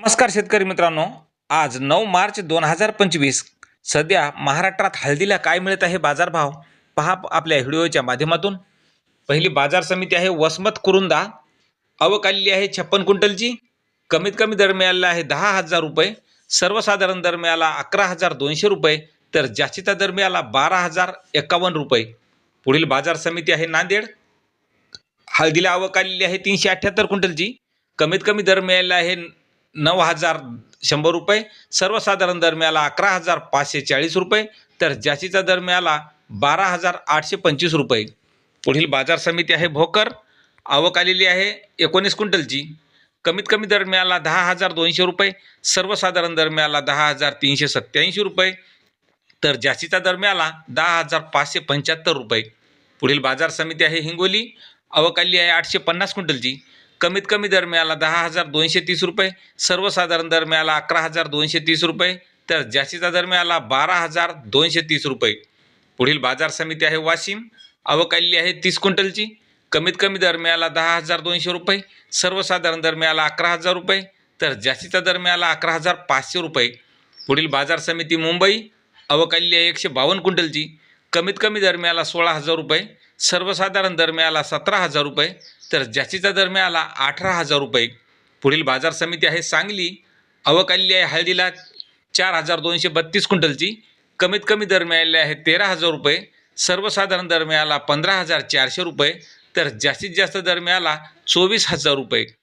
नमस्कार शेतकरी मित्रांनो. आज नऊ मार्च दोन हजार पंचवीस. सध्या महाराष्ट्रात हळदीला काय मिळत आहे बाजारभाव? पहा आपल्या व्हिडिओच्या माध्यमातून. पहिली बाजार समिती आहे वसमत कुरुंदा. आवक आलेली आहे छप्पन क्विंटलची. कमीत कमी दर मिळालेला आहे दहा हजार रुपये. सर्वसाधारण दर मिळाला अकरा हजार दोनशे रुपये. तर जास्तीचा दर मिळाला बारा हजार एकावन्न रुपये. पुढील बाजार समिती आहे नांदेड. हळदीला आवक आलेली आहे तीनशे अठ्ठ्याहत्तर क्विंटलची. कमीत कमी दर मिळालेला आहे नऊ हजार शंभर रुपये सर्वसाधारण दर मिळाला अकरा हजार पाचशे चाळीस रुपये तर जास्तीचा दर मिळाला बारा हजार आठशे पंचवीस रुपये. पुढील बाजार समिती आहे भोकर आवक आलेली आहे एकोणीस क्विंटलची. कमीत कमी दर मिळाला दहा हजार दोनशे रुपये सर्वसाधारण दर मिळाला दहा हजार तीनशे सत्त्याऐंशी रुपये तर जास्तीचा दर मिळाला दहा हजार पाचशे पंच्याहत्तर रुपये. पुढील बाजार समिती आहे हिंगोली आवक आहे आठशे पन्नास क्विंटलची. कमीत कमी दर मिळाला दहा हजार दोनशे तीस रुपये सर्वसाधारण दर मिळाला अकरा हजार दोनशे तीस रुपये तर जास्तीचा दर मिळाला बारा हजार दोनशे तीस रुपये. पुढील बाजार समिती आहे वाशिम अवकाली आहे तीस क्विंटलची. कमीत कमी दर मिळाला दहा हजार दोनशे रुपये सर्वसाधारण दर मिळाला अकरा हजार रुपये तर जास्तीचा दर मिळाला अकरा हजार पाचशे रुपये. पुढील बाजार समिती मुंबई अवकाली आहे एकशे बावन्न क्विंटलची. कमीत कमी दर मिळाला सोळा हजार रुपये सर्वसाधारण दर मिळाला सतरा हजार रुपये तर जास्तीचा दर मिळाला अठरा हजार रुपये. पुढील बाजार समिती आहे सांगली. आवक आलेली आहे हळदीला चार हजार दोनशे बत्तीस क्विंटलची. कमीत कमी दर मिळालेले आहे तेरा हजार रुपये. सर्वसाधारण दर मिळाला पंधरा हजार चारशे रुपये तर जास्तीत जास्त दर मिळाला चोवीस हजार रुपये.